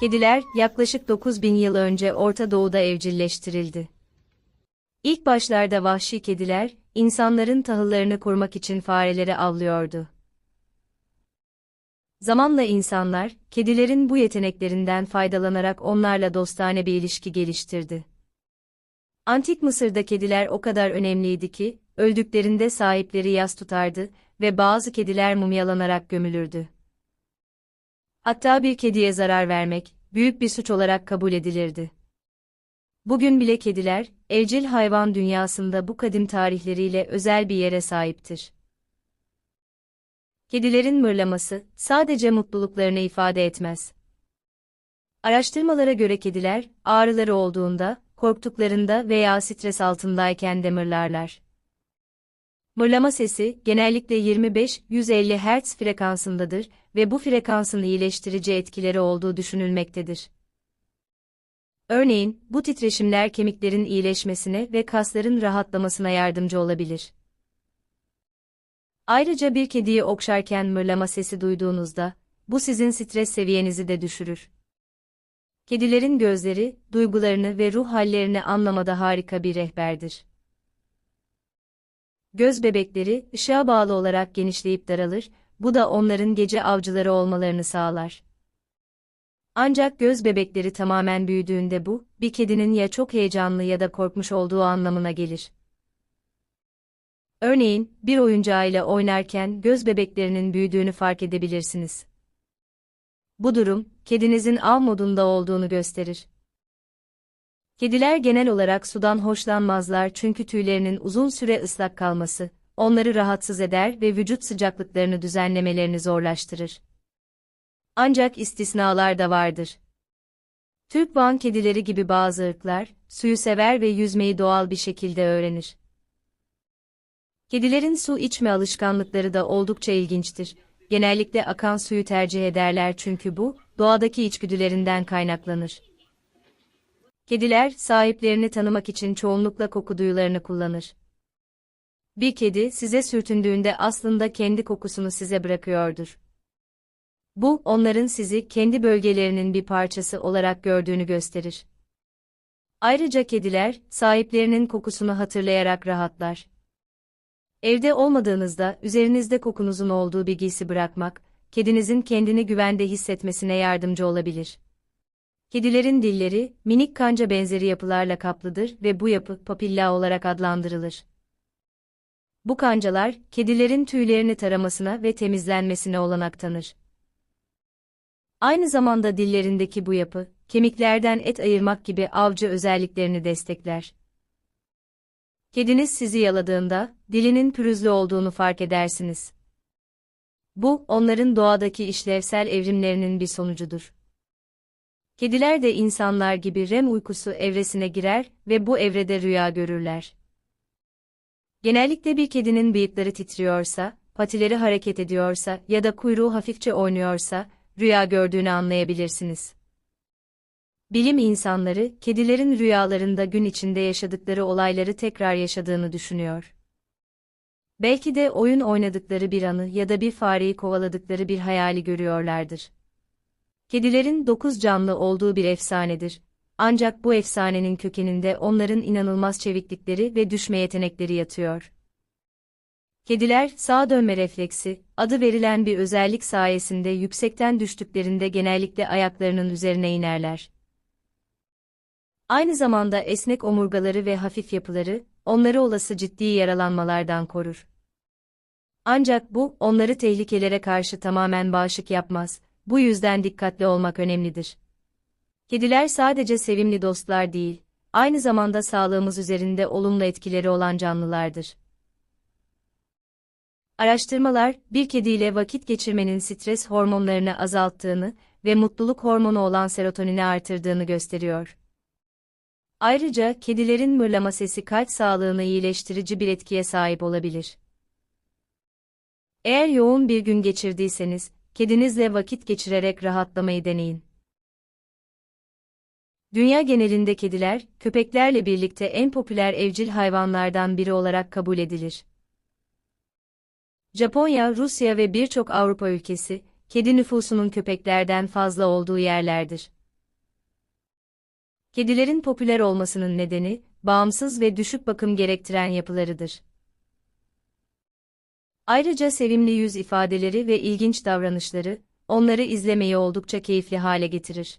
Kediler yaklaşık 9000 yıl önce Orta Doğu'da evcilleştirildi. İlk başlarda vahşi kediler, insanların tahıllarını korumak için fareleri avlıyordu. Zamanla insanlar, kedilerin bu yeteneklerinden faydalanarak onlarla dostane bir ilişki geliştirdi. Antik Mısır'da kediler o kadar önemliydi ki, öldüklerinde sahipleri yas tutardı ve bazı kediler mumyalanarak gömülürdü. Hatta bir kediye zarar vermek, büyük bir suç olarak kabul edilirdi. Bugün bile kediler, evcil hayvan dünyasında bu kadim tarihleriyle özel bir yere sahiptir. Kedilerin mırlaması, sadece mutluluklarını ifade etmez. Araştırmalara göre kediler, ağrıları olduğunda, korktuklarında veya stres altındayken de mırlarlar. Mırlama sesi, genellikle 25-150 Hz frekansındadır ve bu frekansın iyileştirici etkileri olduğu düşünülmektedir. Örneğin, bu titreşimler kemiklerin iyileşmesine ve kasların rahatlamasına yardımcı olabilir. Ayrıca bir kediyi okşarken mırlama sesi duyduğunuzda, bu sizin stres seviyenizi de düşürür. Kedilerin gözleri, duygularını ve ruh hallerini anlamada harika bir rehberdir. Göz bebekleri, ışığa bağlı olarak genişleyip daralır, bu da onların gece avcıları olmalarını sağlar. Ancak göz bebekleri tamamen büyüdüğünde bu, bir kedinin ya çok heyecanlı ya da korkmuş olduğu anlamına gelir. Örneğin, bir oyuncağıyla oynarken göz bebeklerinin büyüdüğünü fark edebilirsiniz. Bu durum, kedinizin av modunda olduğunu gösterir. Kediler genel olarak sudan hoşlanmazlar çünkü tüylerinin uzun süre ıslak kalması, onları rahatsız eder ve vücut sıcaklıklarını düzenlemelerini zorlaştırır. Ancak istisnalar da vardır. Türk Van kedileri gibi bazı ırklar, suyu sever ve yüzmeyi doğal bir şekilde öğrenir. Kedilerin su içme alışkanlıkları da oldukça ilginçtir. Genellikle akan suyu tercih ederler çünkü bu, doğadaki içgüdülerinden kaynaklanır. Kediler, sahiplerini tanımak için çoğunlukla koku duyularını kullanır. Bir kedi size sürtündüğünde aslında kendi kokusunu size bırakıyordur. Bu, onların sizi kendi bölgelerinin bir parçası olarak gördüğünü gösterir. Ayrıca kediler, sahiplerinin kokusunu hatırlayarak rahatlar. Evde olmadığınızda üzerinizde kokunuzun olduğu bir giysi bırakmak, kedinizin kendini güvende hissetmesine yardımcı olabilir. Kedilerin dilleri, minik kanca benzeri yapılarla kaplıdır ve bu yapı papilla olarak adlandırılır. Bu kancalar, kedilerin tüylerini taramasına ve temizlenmesine olanak tanır. Aynı zamanda dillerindeki bu yapı, kemiklerden et ayırmak gibi avcı özelliklerini destekler. Kediniz sizi yaladığında, dilinin pürüzlü olduğunu fark edersiniz. Bu, onların doğadaki işlevsel evrimlerinin bir sonucudur. Kediler de insanlar gibi REM uykusu evresine girer ve bu evrede rüya görürler. Genellikle bir kedinin bıyıkları titriyorsa, patileri hareket ediyorsa ya da kuyruğu hafifçe oynuyorsa, rüya gördüğünü anlayabilirsiniz. Bilim insanları, kedilerin rüyalarında gün içinde yaşadıkları olayları tekrar yaşadığını düşünüyor. Belki de oyun oynadıkları bir anı ya da bir fareyi kovaladıkları bir hayali görüyorlardır. Kedilerin dokuz canlı olduğu bir efsanedir. Ancak bu efsanenin kökeninde onların inanılmaz çeviklikleri ve düşme yetenekleri yatıyor. Kediler, sağa dönme refleksi, adı verilen bir özellik sayesinde yüksekten düştüklerinde genellikle ayaklarının üzerine inerler. Aynı zamanda esnek omurgaları ve hafif yapıları, onları olası ciddi yaralanmalardan korur. Ancak bu, onları tehlikelere karşı tamamen bağışık yapmaz, bu yüzden dikkatli olmak önemlidir. Kediler sadece sevimli dostlar değil, aynı zamanda sağlığımız üzerinde olumlu etkileri olan canlılardır. Araştırmalar, bir kediyle vakit geçirmenin stres hormonlarını azalttığını ve mutluluk hormonu olan serotonini artırdığını gösteriyor. Ayrıca kedilerin mırlama sesi kalp sağlığını iyileştirici bir etkiye sahip olabilir. Eğer yoğun bir gün geçirdiyseniz, kedinizle vakit geçirerek rahatlamayı deneyin. Dünya genelinde kediler, köpeklerle birlikte en popüler evcil hayvanlardan biri olarak kabul edilir. Japonya, Rusya ve birçok Avrupa ülkesi, kedi nüfusunun köpeklerden fazla olduğu yerlerdir. Kedilerin popüler olmasının nedeni, bağımsız ve düşük bakım gerektiren yapılarıdır. Ayrıca sevimli yüz ifadeleri ve ilginç davranışları, onları izlemeyi oldukça keyifli hale getirir.